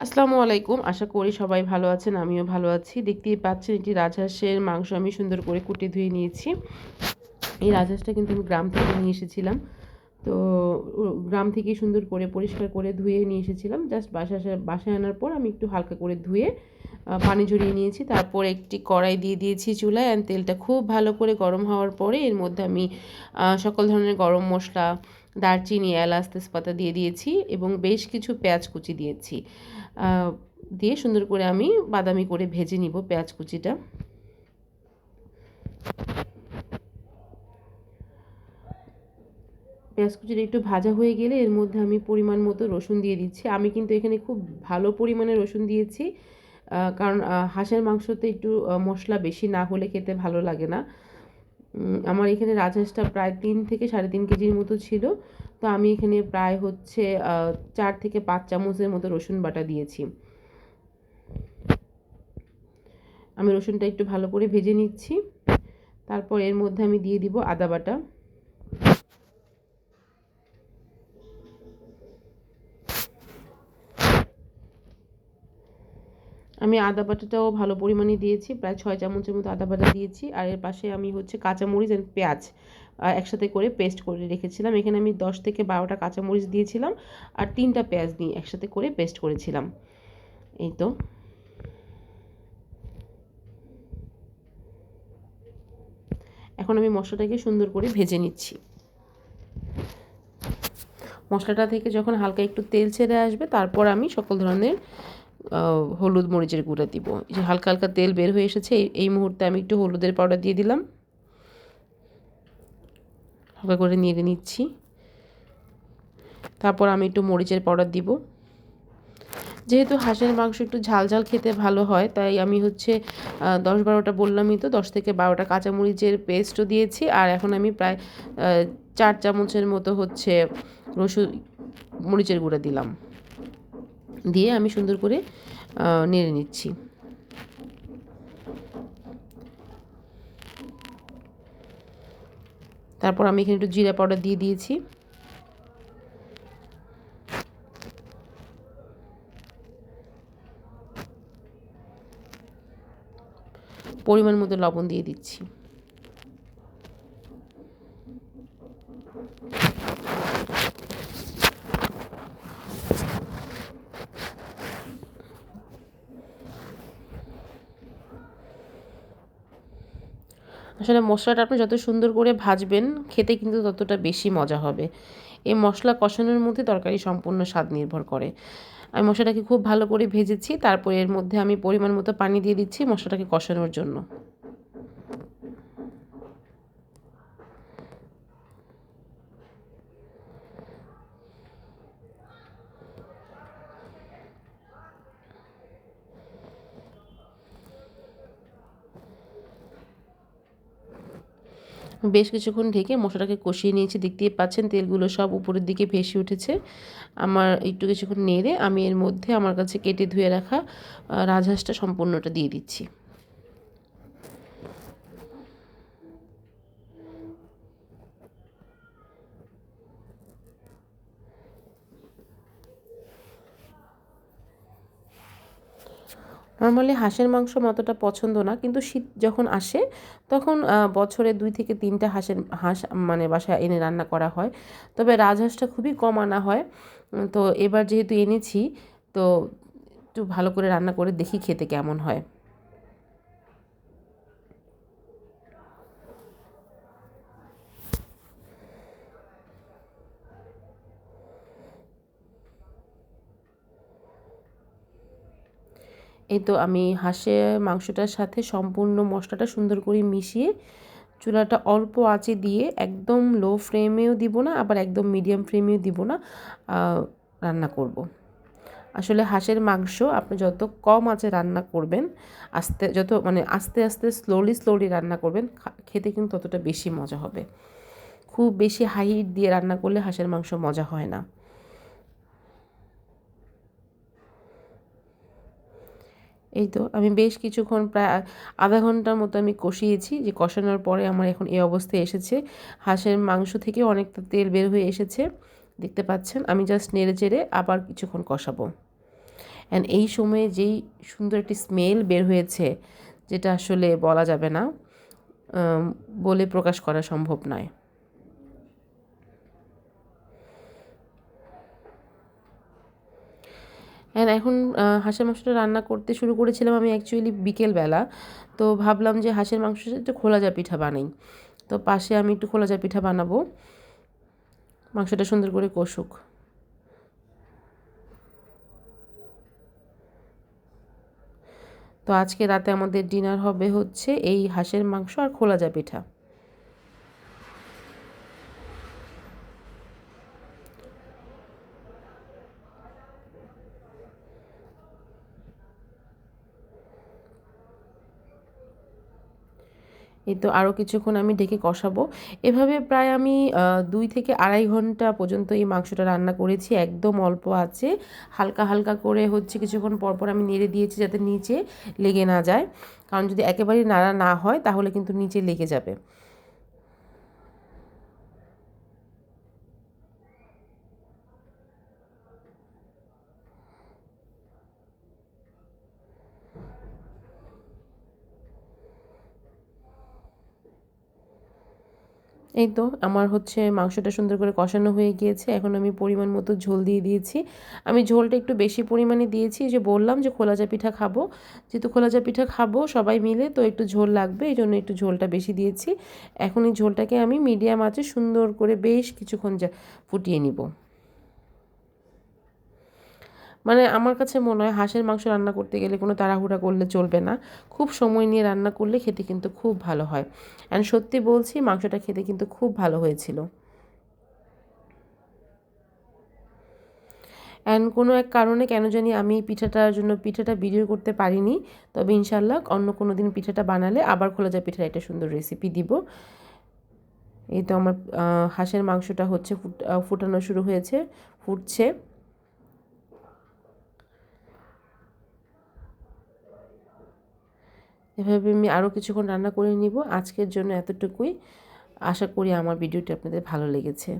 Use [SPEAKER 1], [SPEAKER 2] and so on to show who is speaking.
[SPEAKER 1] আসসালামু আলাইকুম। আশা করি সবাই ভালো আছেন, আমিও ভালো আছি। দেখতেই পাচ্ছেন এটি রাজহাঁসের মাংস আমি সুন্দর করে কুটে ধুয়ে নিয়েছি। এই রাজহাঁসটা কিন্তু আমি গ্রাম থেকে নিয়ে এসেছিলাম। তো গ্রাম থেকে সুন্দর করে পরিষ্কার করে ধুয়ে নিয়ে এসেছিলাম। জাস্ট বাসা বাসায় আনার পর আমি একটু হালকা করে ধুয়ে পানি ঝরিয়ে নিয়েছি। তারপর একটি কড়াই দিয়ে দিয়েছি চুলায় অ্যান্ড তেলটা খুব ভালো করে গরম হওয়ার পরে এর মধ্যে আমি সকল ধরনের গরম মশলা দারচিনি এলাচ তেজপাতা দিয়ে দিয়েছি এবং বেশ কিছু পেঁয়াজ কুচি দিয়েছি। দিয়ে সুন্দর করে আমি বাদামি করে ভেজে নিব পেঁয়াজ কুচিটা। পেঁয়াজ কুচিটা একটু ভাজা হয়ে গেলে এর মধ্যে আমি পরিমাণ মতো রসুন দিয়ে দিচ্ছি। আমি কিন্তু এখানে খুব ভালো পরিমাণে রসুন দিয়েছি কারণ হাঁসের মাংসতে একটু মশলা বেশি না হলে খেতে ভালো লাগে না। আমার এখানে রাজহাঁসটা প্রায় তিন থেকে সাড়ে তিন কেজির মতো ছিল। তো আমি এখানে প্রায় হচ্ছে চার থেকে পাঁচ চামচের মতো রসুন বাটা দিয়েছি। আমি রসুনটা একটু ভালো করে ভেজে নিচ্ছি। তারপর এর মধ্যে আমি দিয়ে দিব আদা বাটা। আমি আদা বাটাটাও ভালো পরিমাণে দিয়েছি, প্রায় ছয় চামচের মতো আদা বাটা দিয়েছি। আর এর পাশে আমি হচ্ছে কাঁচামরিচ আর পেঁয়াজ একসাথে করে পেস্ট করে রেখেছিলাম। এখানে আমি দশ থেকে বারোটা কাঁচামরিচ দিয়েছিলাম আর তিনটা পেঁয়াজ নিয়ে একসাথে করে পেস্ট করেছিলাম। এই তো। এখন আমি মশলাটাকে সুন্দর করে ভেজে নিচ্ছি। মশলাটা থেকে যখন হালকা একটু তেল ছেড়ে আসবে, তারপর আমি সকল ধরনের হলুদ মরিচের গুঁড়া দিব। যে হালকা হালকা তেল বের হয়ে এসেছে, এই মুহূর্তে আমি একটু হলুদের পাউডার দিয়ে দিলাম। হালকা করে নেড়ে নিচ্ছি। তারপর আমি একটু মরিচের পাউডার দিব। যেহেতু হাঁসের মাংস একটু ঝাল ঝাল খেতে ভালো হয়, তাই আমি হচ্ছে দশ বারোটা বললামই তো, দশ থেকে বারোটা কাঁচামরিচের পেস্টও দিয়েছি। আর এখন আমি প্রায় চার চামচের মতো হচ্ছে রসুন মরিচের গুঁড়া দিলাম। দিয়ে আমি সুন্দর করে নেড়ে নিচ্ছি। তারপর আমি এখানে একটু জিরা পাউডার দিয়ে দিয়েছি। পরিমাণ মতো লবণ দিয়ে দিচ্ছি। আসলে মশলাটা আপনি যত সুন্দর করে ভাজবেন, খেতে কিন্তু ততটা বেশি মজা হবে। এই মশলা কষানোর মধ্যে তরকারি সম্পূর্ণ স্বাদ নির্ভর করে। আমি মশলাটাকে খুব ভালো করে ভেজেছি, তারপর এর মধ্যে আমি পরিমাণ মতো পানি দিয়ে দিচ্ছি মশলাটাকে কষানোর জন্য। বেশ কিছুক্ষণ ঢেকে মশলাটাকে কষিয়ে নিয়েছি। দেখতেই পাচ্ছেন তেলগুলো সব উপরের দিকে ভেসে উঠেছে। আমার একটু কিছুক্ষণ নেড়ে আমি এর মধ্যে আমার কাছে কেটে ধুয়ে রাখা রাজহাঁসটা সম্পূর্ণটা দিয়ে দিচ্ছি। নর্মালি হাঁসের মাংস মতটা পছন্দ না, কিন্তু শীত যখন আসে, তখন বছরে দুই থেকে তিনটা হাঁসের, হাঁস মানে বাসায় এনে রান্না করা হয়। তবে রাজহাঁসটা খুবই কম আনা হয়। তো এবার যেহেতু এনেছি, তো একটু ভালো করে রান্না করে দেখি খেতে কেমন হয়। এই তো আমি হাঁসে মাংসটার সাথে সম্পূর্ণ মশলাটা সুন্দর করে মিশিয়ে চুলাটা অল্প আঁচে দিয়ে একদম লো ফ্লেমেও দিব না, আবার একদম মিডিয়াম ফ্লেমেও দিব না রান্না করব। আসলে হাঁসের মাংস আপনি যত কম আঁচে রান্না করবেন, আস্তে, যত মানে আস্তে আস্তে স্লোলি স্লোলি রান্না করবেন খেতে কিন্তু ততটা বেশি মজা হবে খুব বেশি হাই হিট দিয়ে রান্না করলে হাঁসের মাংস মজা হয় না এই তো, আমি বেশ কিছুক্ষণ প্রায় আধা ঘণ্টার মতো আমি কষিয়েছি, যে কষানোর পরে আমার এখন এই অবস্থায় এসেছে। হাঁসের মাংস থেকে অনেকটা তেল বের হয়ে এসেছে, দেখতে পাচ্ছেন? আমি জাস্ট নেড়ে চেড়ে আবার কিছুক্ষণ কষাবো। অ্যান্ড এই সময়ে যেই সুন্দর একটি স্মেল বের হয়েছে, যেটা আসলে বলা যাবে না বলে প্রকাশ করা সম্ভব নয়। অ্যান্ড এখন হাঁসের মাংসটা রান্না করতে শুরু করেছিলাম আমি অ্যাকচুয়ালি বিকেলবেলা। তো ভাবলাম যে হাঁসের মাংসটা একটু খোলা যা পিঠা বানাই। তো পাশে আমি একটু খোলা যা পিঠা বানাবো। মাংসটা সুন্দর করে কষুক। তো আজকে রাতে আমাদের ডিনার হবে হচ্ছে এই হাঁসের মাংস আর খোলা যা পিঠা। এই তো আরও কিছুক্ষণ আমি ডেকে কষাবো। এভাবে প্রায় আমি দুই থেকে আড়াই ঘণ্টা পর্যন্ত এই মাংসটা রান্না করেছি, একদম অল্প আছে। হালকা হালকা করে হচ্ছে কিছুক্ষণ পরপর পর আমি নেড়ে দিয়েছি যাতে নিচে লেগে না যায়। কারণ যদি একেবারেই নাড়া না হয়, তাহলে কিন্তু নিচে লেগে যাবে। এই তো আমার হচ্ছে মাংসটা সুন্দর করে কষানো হয়ে গিয়েছে। এখন আমি পরিমাণ মতো ঝোল দিয়ে দিয়েছি। আমি ঝোলটা একটু বেশি পরিমাণে দিয়েছি। যে বললাম যে খোলাজা পিঠা খাব। যেহেতু খোলাজা পিঠা খাব সবাই মিলে, তো একটু ঝোল লাগবে, এই জন্য একটু ঝোলটা বেশি দিয়েছি। এখন এই ঝোলটাকে আমি মিডিয়াম আঁচে সুন্দর করে বেশ কিছুক্ষণ যা ফুটিয়ে নিব। মানে আমার কাছে মনে হয় হাঁসের মাংস রান্না করতে গেলে কোনো তাড়াহুড়া করলে চলবে না। খুব সময় নিয়ে রান্না করলে খেতে কিন্তু খুব ভালো হয়। অ্যান্ড সত্যি বলছি, মাংসটা খেতে কিন্তু খুব ভালো হয়েছিল। অ্যান্ড কোনো এক কারণে কেন জানি আমি পিঠাটার জন্য, পিঠাটা ভিডিও করতে পারিনি। তবে ইনশাল্লাহ অন্য কোনো দিন পিঠাটা বানালে আবার খোলা যায় পিঠার একটা সুন্দর রেসিপি দিব। এই তো আমার হাঁসের মাংসটা হচ্ছে ফুট- ফুটানো শুরু হয়েছে, ফুটছে। এভাবে আমি আরও কিছুক্ষণ রান্না করে নিব। আজকের জন্য এতটুকুই। আশা করি আমার ভিডিওটি আপনাদের ভালো লেগেছে।